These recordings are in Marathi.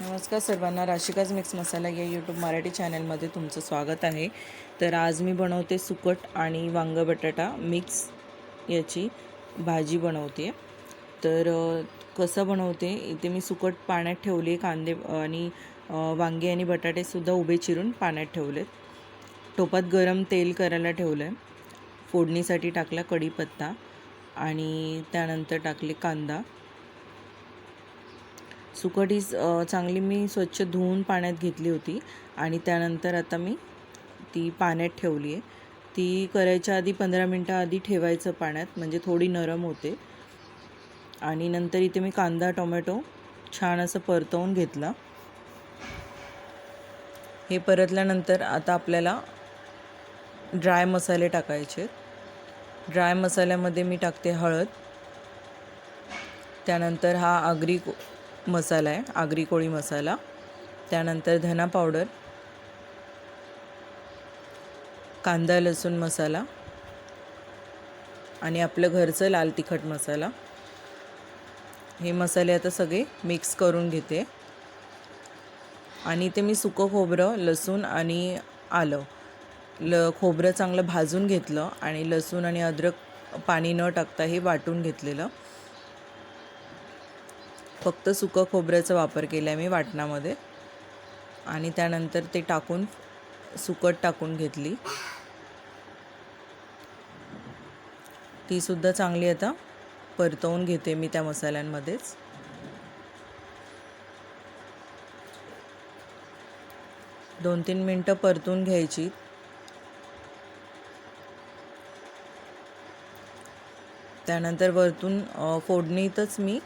नमस्कार सर्वांना राशिकाज मिक्स मसाला या यूट्यूब मराठी चॅनलमध्ये तुमचं स्वागत आहे. तर आज मी बनवते सुकट आणि वांग बटाटा मिक्स याची भाजी बनवते. तर कसं बनवते इथे मी सुकट पाण्यात ठेवली कांदे आणि वांगे आणि बटाटेसुद्धा उभे चिरून पाण्यात ठेवलेत. टोपात गरम तेल करायला ठेवलं आहे फोडणीसाठी टाकला कढीपत्ता आणि त्यानंतर टाकले कांदा. सुकट ही चांगली मी स्वच्छ धुवून पाण्यात घेतली होती. आणि त्यानंतर आता मी ती पाण्यात ठेवली आहे. ती करायच्या आधी पंधरा मिनटं आधी ठेवायचं पाण्यात म्हणजे थोडी नरम होते. आणि नंतर इथे मी कांदा टोमॅटो छान असं परतवून घेतला. हे परतल्यानंतर आता आपल्याला ड्राय मसाले टाकायचे ड्राय मसाल्यामध्ये मी टाकते हळद. त्यानंतर हा आगरी मसाला आहे आगरी कोळी मसाला. त्यानंतर धना पावडर. कांदा लसूण मसाला. आणि आपलं घरचं लाल तिखट मसाला. हे मसाले आता सगळे मिक्स करून घेते. आणि ते मी सुकं खोबरं लसूण आणि आलं. ल खोबरं चांगलं भाजून घेतलं आणि लसूण आणि अद्रक पाणी न टाकता हे वाटून घेतलेलं. फक्त सुकं खोबऱ्याचा वापर केला आहे मी वाटणामध्ये. आणि त्यानंतर ते टाकून सुकट टाकून घेतली. ती सुद्धा चांगली आता परतवून घेते मी त्या मसाल्यांमध्येच. दोन तीन मिनटं परतून घ्यायची. त्यानंतर वरतून फोडणीतच मी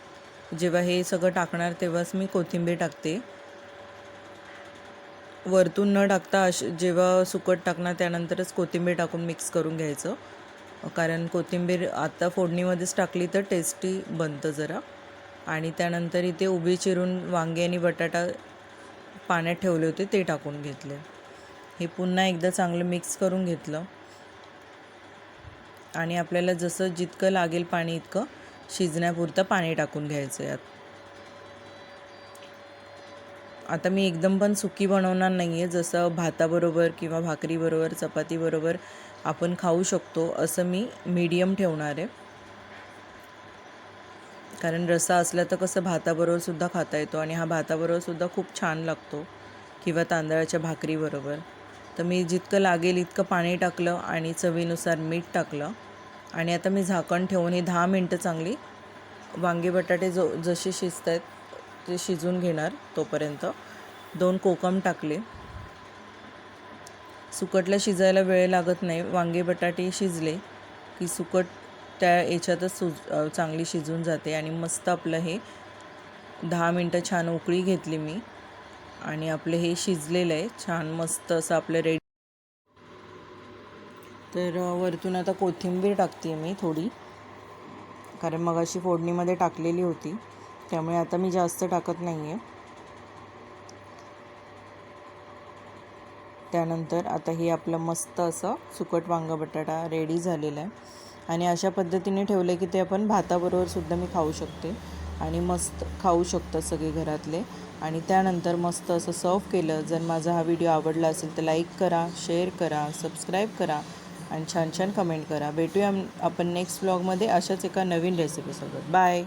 जेव्हा हे सगळं टाकणार तेव्हाच मी कोथिंबीर टाकते. वरतून न टाकता अश जेव्हा सुकट टाकणार त्यानंतरच कोथिंबीर टाकून मिक्स करून घ्यायचं. कारण कोथिंबीर आता फोडणीमध्येच टाकली तर टेस्टी बनतं जरा. आणि त्यानंतर इथे उभी चिरून वांगे आणि बटाटा पाण्यात ठेवले होते ते टाकून घेतले. हे पुन्हा एकदा चांगलं मिक्स करून घेतलं. आणि आपल्याला जसं जितकं लागेल पाणी इतकं शिजण्यापुरतं पाणी टाकून घ्यायचं यात. आता मी एकदम पण सुकी बनवणार नाही आहे जसं भाताबरोबर किंवा भाकरीबरोबर चपातीबरोबर आपण खाऊ शकतो असं मी मीडियम ठेवणार आहे. कारण रस्सा असला तर कसं भाताबरोबर सुद्धा खाता येतो आणि हा भाताबरोबर सुद्धा खूप छान लागतो किंवा तांदळाच्या भाकरीबरोबर. तर मी जितकं लागेल इतकं पाणी टाकलं आणि चवीनुसार मीठ टाकलं. आणि आता मी झाकण ठेवून ही दहा मिनटं चांगली वांगे बटाटे जो जसे शिजत आहेत ते शिजून घेणार तोपर्यंत. दोन कोकम टाकले. सुकटला शिजायला वेळ लागत नाही. वांगे बटाटे शिजले की सुकट त्या याच्यातच सुज चांगली शिजून जाते. आणि मस्त आपलं हे दहा मिनटं छान उकळी घेतली मी. आणि आपलं हे शिजलेलं आहे. छान मस्त असं आपलं रेडी तर वरतून आता कोथिंबीर टाकते मी थोडी. कारण मग अशी फोडणीमध्ये टाकलेली होती. त्यामुळे आता मी जास्त टाकत नाही आहे त्यानंतर आता हे आपलं मस्त असं सुकट वांग बटाटा रेडी झालेला आहे. आणि अशा पद्धतीने ठेवलं की ते आपण भाताबरोबर सुद्धा मी खाऊ शकते. आणि मस्त खाऊ शकतात सगळे घरातले. आणि त्यानंतर मस्त असं सर्व केलं. जर माझा हा व्हिडिओ आवडला असेल तर लाईक करा शेअर करा सबस्क्राईब करा. आणि छान छान कमेंट करा. भेटूया आपण नेक्स्ट ब्लॉगमध्ये अशाच एका नवीन रेसिपीसोबत बाय